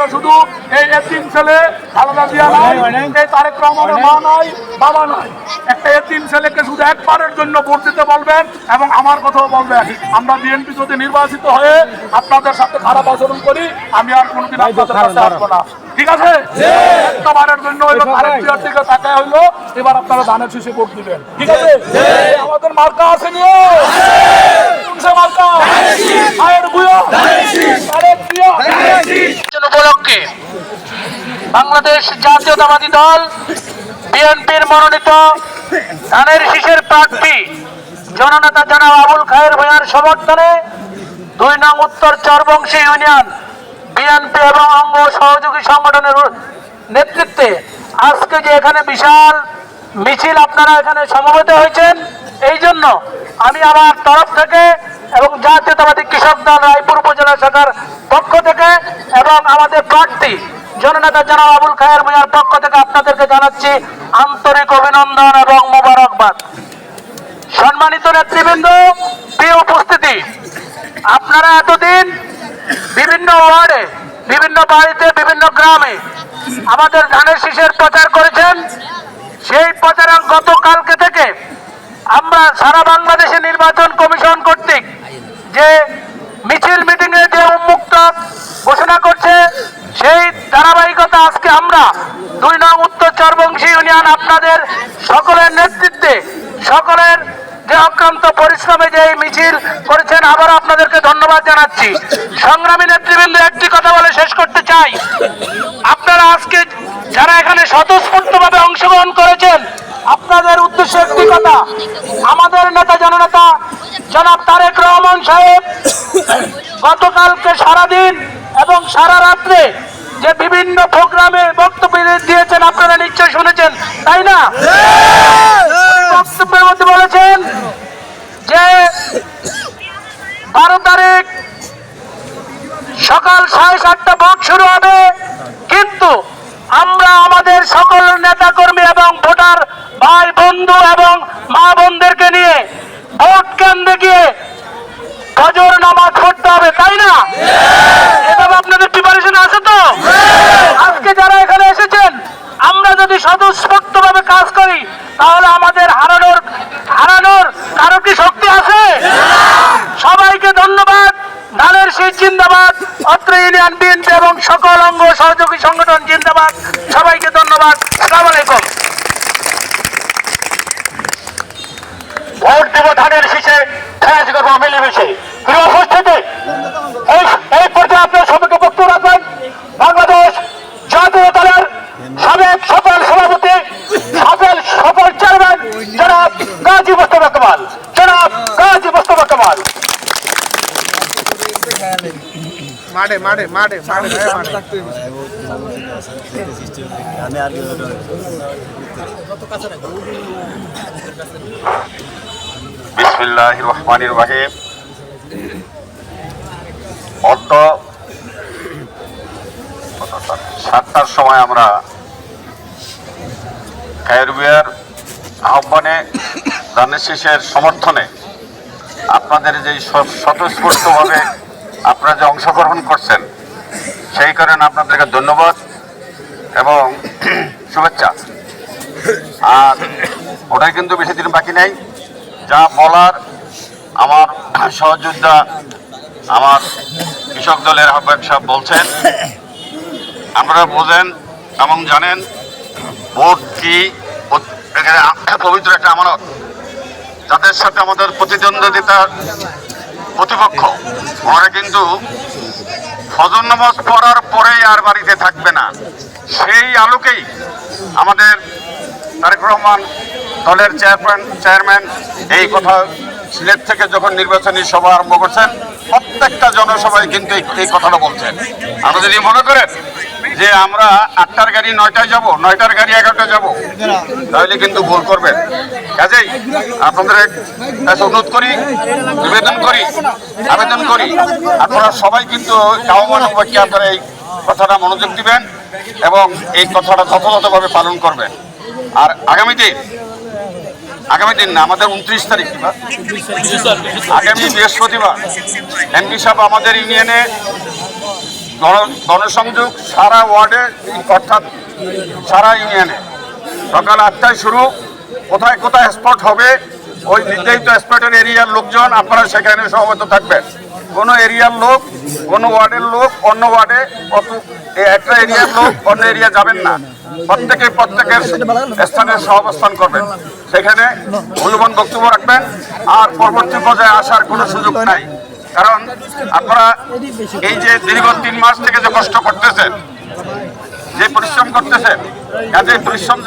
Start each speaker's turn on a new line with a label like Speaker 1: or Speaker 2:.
Speaker 1: জন্য শুধু এই এতিম ছেলে খালেদা জিয়া নাই এই তারেক রহমানের মা নাই বাবা নাই। একটা এতিম ছেলেকে শুধু একবারের জন্য ভোট দিতে বলবেন এবং আমার কথাও বলবেন। আমরা বিএনপি যদি নির্বাচিত হয়ে আপনাদের সাথে খারাপ আচরণ করি আমি আর কোনোদিন আপনাদের কাছে আসব না। ঠিক আছে? একটা বারের জন্য হইল তারেক জিয়ার দিকে তাকায় হইল এবার আপনারা ধানের শীষে ভোট দিবেন। ঠিক আছে? আমাদের মার্কা আছে নিয়ে। মার্কা? জিয়া
Speaker 2: নির্বাচন উপলক্ষে বাংলাদেশ জাতীয়তাবাদী দল, বিএনপির মনোনীত ধানের শীষের প্রার্থী, জননেতা জনাব আবুল খায়ের ভূঁইয়ার সমর্থনে দুই নং উত্তর চরবংশী ইউনিয়ন, বিএনপি এবং অঙ্গ সহযোগী সংগঠনের নেতৃত্বে আজকে যে এখানে বিশাল মিছিল আপনারা এখানে সমবেত হয়েছেন, এই জন্য আমি আমার তরফ থেকে এবং জাতীয়তাবাদী কৃষক দল রায়পুর উপজেলা শাখার পক্ষ থেকে এবং আমাদের প্রার্থী জননেতা জনাব আবুল খায়ের মিয়ার পক্ষ থেকে আপনাদেরকে জানাচ্ছি আন্তরিক অভিনন্দন এবং মোবারকবাদ। সম্মানিত নেতৃবৃন্দ, প্রিয় উপস্থিতি, আপনারা এতদিন বিভিন্ন ওয়ার্ডে, বিভিন্ন বাড়িতে, বিভিন্ন গ্রামে আমাদের ধানের শীষের প্রচার করেছেন। সেই প্রচার গতকালকে থেকে আমরা সারা বাংলাদেশে নির্বাচন কমিশন কর্তৃক যে মিছিল মিটিং এ যে উন্মুক্ত ঘোষণা করছে সেই ধারাবাহিকতা আজকে আমরা দুই নং উত্তর চরবংশী ইউনিয়ন আপনাদের সকলের নেতৃত্বে, সকলের যে অক্রান্ত পরিশ্রমে যে এই মিছিল করেছেন আবার আপনাদেরকে ধন্যবাদ জানাচ্ছি। সংগ্রামী নেতৃবৃন্দ, একটি কথা বলে শেষ করতে চাই। আপনারা আজকে যারা এখানে স্বতঃস্ফূর্তভাবে অংশগ্রহণ করেছেন, আপনাদের উদ্দেশ্যে একটি কথা। আমাদের নেতা জননেতা জনাব তারেক রহমান সাহেব গতকালকে সারাদিন এবং সারা রাত্রে যে বিভিন্ন প্রোগ্রামে বক্তব্য দিয়েছেন আপনারা নিশ্চয় শুনেছেন তাই না? বক্তব্যের মধ্যে বলেছেন যে বারো তারিখ সকাল সাড়ে সাতটা ভোট শুরু হবে কিন্তু আমরা আমাদের সকল নেতাকর্মী এবং ভোটার ভাই বন্ধু এবং মা বোনদেরকে নিয়ে ভোট কেন্দ্রে গিয়ে ফজর নামাজ পড়তে হবে তাই না এভাবে আপনাদের প্রিপারেশন আছে তো আজকে যারা এখানে এসেছেন আমরা যদি স্বতঃস্ফূর্ত ভাবে কাজ করি তাহলে আমাদের হারানোর হারানোর কারও কি শক্তি আছে সবাইকে ধন্যবাদ ধানের শীত জিন্দাবাদ অত্র ইউনিয়ন বিএনপি এবং সকল অঙ্গ সহযোগী সংগঠন জিন্দাবাদ। সবাইকে ধন্যবাদ। সালাম আলাইকুম। ভোট দেব ধানের শেষে খ্যাস করব মিলেমিশে প্রিয় উপস্থিতি এই এই পর্যায়ে আপনার সবাইকে বক্তব্য রাখবেন বাংলাদেশ জাতীয় দলের সাবেক সফল সভাপতি সফল সফল চেয়ারম্যান জনাব গাজী মোস্তফা কামাল জনাব গাজী মোস্তফা কামাল
Speaker 3: অর্থ সাতটার সময় আমরা খায়েরবিয়ার আহ্বানে ধানের শীষের সমর্থনে আপনাদের যে স্বতঃস্ফূর্তভাবে আপনারা যে অংশগ্রহণ করছেন, সেই কারণে আপনাদেরকে ধন্যবাদ এবং শুভেচ্ছা। আর ওটাই কিন্তু বেশি দিন বাকি নেই। যা বলার আমার সহযোদ্ধা, আমার কৃষক দলের আহ্বায়ক সাহেব বলছেন, আপনারা বোঝেন এবং জানেন ভোট কি পবিত্র একটা আমানত। যাদের সাথে আমাদের প্রতিদ্বন্দ্বিতার প্রতিপক্ষ। ওরা কিন্তু ফজর নামাজ পড়ার পরেই আর বাড়িতে থাকবে না। সেই আলোকেই আমাদের তারেক রহমান দলের চেয়ারম্যান চেয়ারম্যান এই কথা সিলেট থেকে যখন নির্বাচনী সভা আরম্ভ করছেন, প্রত্যেকটা জনসভায় কিন্তু এই- কথাটা বলছেন। আমরা যদি মনে করেন যে আমরা আটটার গাড়ি নয়টায় যাব, নয়টার গাড়ি এগারোটায় যাব, তাহলে কিন্তু ভুল করবেন। কাজেই আপনাদের অনুরোধ করি, নিবেদন করি, আবেদন করি, আপনারা সবাই কিন্তু আহ্বান উপেক্ষে আপনারা এই কথাটা মনোযোগ দিবেন এবং এই কথাটা যথাযথভাবে পালন করবেন। আর আগামী দিন আগামী দিন না, আমাদের উনত্রিশ তারিখ আগামী বৃহস্পতিবার এমপি সাহেব আমাদের ইউনিয়নে গণসংযোগ সারা ওয়ার্ডে, অর্থাৎ সারা ইউনিয়নে। সকাল আটটায় শুরু। কোথায় কোথায় স্পট হবে, ওই নির্ধারিত স্পটের এরিয়ার লোকজন আপনারা সেখানে সমবেত থাকবেন। কোনো এরিয়ার লোক, কোনো ওয়ার্ডের লোক, অন্য ওয়ার্ডে কত একটা এরিয়ার লোক, অন্য এরিয়া যাবেন না। প্রত্যেকে প্রত্যেকের স্থানে সহাবস্থান করবেন। সেখানে মূল্যবান বক্তব্য রাখবেন। আর পরবর্তী পর্যায়ে আসার কোনো সুযোগ নাই। কারণ আপনারা এই যে দীর্ঘ তিন মাস থেকে যে কষ্ট করতেছেন, যে পরিশ্রম করতেছেন কাজে পরিশ্রম